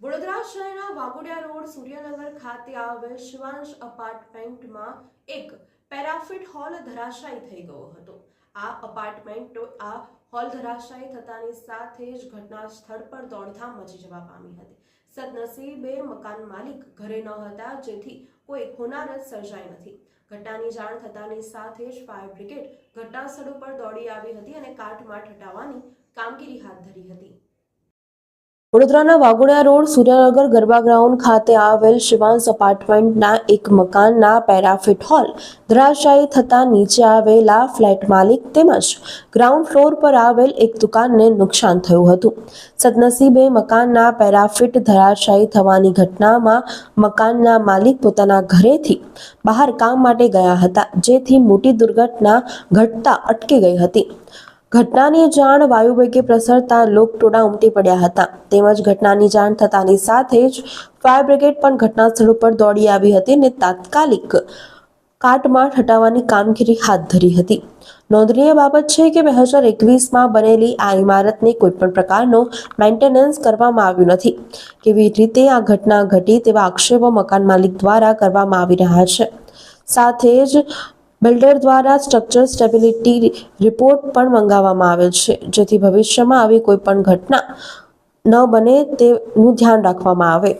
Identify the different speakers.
Speaker 1: વડોદરા શહેરના વાઘોડિયા રોડ સૂર્યનગર ખાતે આવેલ શિવાંશ અપાર્ટમેન્ટમાં એક પેરાફિટ હોલ ધરાશાયી થઈ ગયો હતો. આ અપાર્ટમેન્ટ આ હોલ ધરાશાયી થતાની સાથે જ ઘટના સ્થળ પર દોડધામ મચી જવા પામી હતી. સદનસીબે મકાન માલિક ઘરે ન હતા, જેથી કોઈ હોનારત સર્જાઈ નથી. ઘટનાની જાણ થતાની સાથે જ ફાયર બ્રિગેડ ઘટનાસ્થળ પર દોડી આવી હતી અને કાટમાટ હટાવવાની કામગીરી હાથ ધરી હતી. વડોદરાના વાગોડિયા રોડ સૂર્યનગર ગરબા ગ્રાઉન્ડ ખાતે આવેલ શિવાંશ અપાર્ટમેન્ટના એક મકાનના પેરાફિટ હોલ ધરાશાયી થતા નીચે આવેલા ફ્લેટ માલિક તેમજ ગ્રાઉન્ડ ફ્લોર પર આવેલ એક દુકાનને નુકસાન થયું હતું. સદનસીબે મકાનના પેરાફિટ ધરાશાયી થવાની ઘટનામાં મકાનના માલિક પોતાના ઘરેથી બહાર કામ માટે ગયા હતા, જેથી મોટી દુર્ઘટના ઘટતા અટકી ગઈ હતી. ઘટનાની જાણ વાયુવેગે પ્રસરતા લોકટોળા ઉમટી પડ્યા હતા. તેમજ ઘટનાની જાણ થતાની સાથે જ ફાયર બ્રિગેડ પણ ઘટના સ્થળ ઉપર દોડી આવી હતી અને તાત્કાલિક કાટમાળ હટાવવાની કામગીરી હાથ ધરી હતી. નોંધનીય બાબત છે કે બે હજાર એકવીસમાં બનેલી આ ઇમારતને કોઈપણ પ્રકારનો મેન્ટેનન્સ કરવામાં આવ્યું નથી. કેવી રીતે આ ઘટના ઘટી તેવા આક્ષેપો મકાન માલિક દ્વારા કરવામાં આવી રહ્યા છે. સાથે જ બિલ્ડર દ્વારા સ્ટ્રક્ચર સ્ટેબિલિટી રિપોર્ટ પણ મંગાવવામાં આવેલ છે, જેથી ભવિષ્યમાં આવી કોઈ પણ ઘટના ન બને તેનું ધ્યાન રાખવામાં આવે.